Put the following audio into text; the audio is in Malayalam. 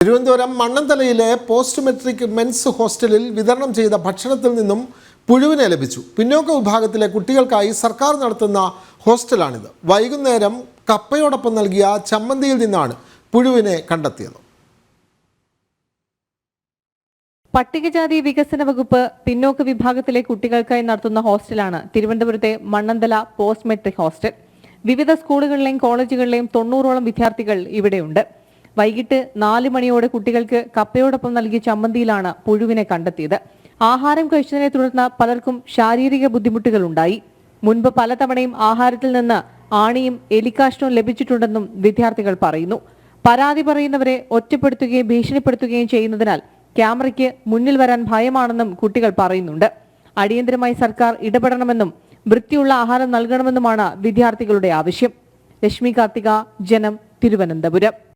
തിരുവനന്തപുരം മണ്ണന്തലയിലെ പോസ്റ്റ് മെട്രിക് മെൻസ് ഹോസ്റ്റലിൽ വിതരണം ചെയ്ത ഭക്ഷണത്തിൽ നിന്നും പുഴുവിനെ ലഭിച്ചു. പിന്നോക്ക വിഭാഗത്തിലെ കുട്ടികൾക്കായി സർക്കാർ നടത്തുന്ന ഹോസ്റ്റലാണിത്. വൈകുന്നേരം കപ്പയോടൊപ്പം നൽകിയ ചമ്മന്തിയിൽ നിന്നാണ് പുഴുവിനെ കണ്ടെത്തിയത്. പട്ടികജാതി വികസന വകുപ്പ് പിന്നോക്ക വിഭാഗത്തിലെ കുട്ടികൾക്കായി നടത്തുന്ന ഹോസ്റ്റലാണ് തിരുവനന്തപുരത്തെ മണ്ണന്തല പോസ്റ്റ് മെട്രിക് ഹോസ്റ്റൽ. വിവിധ സ്കൂളുകളിലെയും കോളേജുകളിലെയും തൊണ്ണൂറോളം വിദ്യാർത്ഥികൾ ഇവിടെയുണ്ട്. വൈകിട്ട് നാല് മണിയോടെ കുട്ടികൾക്ക് കപ്പയോടൊപ്പം നൽകിയ ചമ്മന്തിയിലാണ് പുഴുവിനെ കണ്ടെത്തിയത്. ആഹാരം കഴിച്ചതിനെ തുടർന്ന് പലർക്കും ശാരീരിക ബുദ്ധിമുട്ടുകൾ ഉണ്ടായി മുൻപ് പലതവണയും ആഹാരത്തിൽ നിന്ന് ആണിയും എലിക്കാഷ്ടവും ലഭിച്ചിട്ടുണ്ടെന്നും വിദ്യാർത്ഥികൾ പറയുന്നു. പരാതി പറയുന്നവരെ ഒറ്റപ്പെടുത്തുകയും ഭീഷണിപ്പെടുത്തുകയും ചെയ്യുന്നതിനാൽ ക്യാമറയ്ക്ക് മുന്നിൽ വരാൻ ഭയമാണെന്നും കുട്ടികൾ പറയുന്നുണ്ട്. അടിയന്തരമായി സർക്കാർ ഇടപെടണമെന്നും വൃത്തിയുള്ള ആഹാരം നൽകണമെന്നുമാണ് വിദ്യാർത്ഥികളുടെ ആവശ്യം. ലക്ഷ്മി കാർത്തിക ജനം തിരുവനന്തപുരം.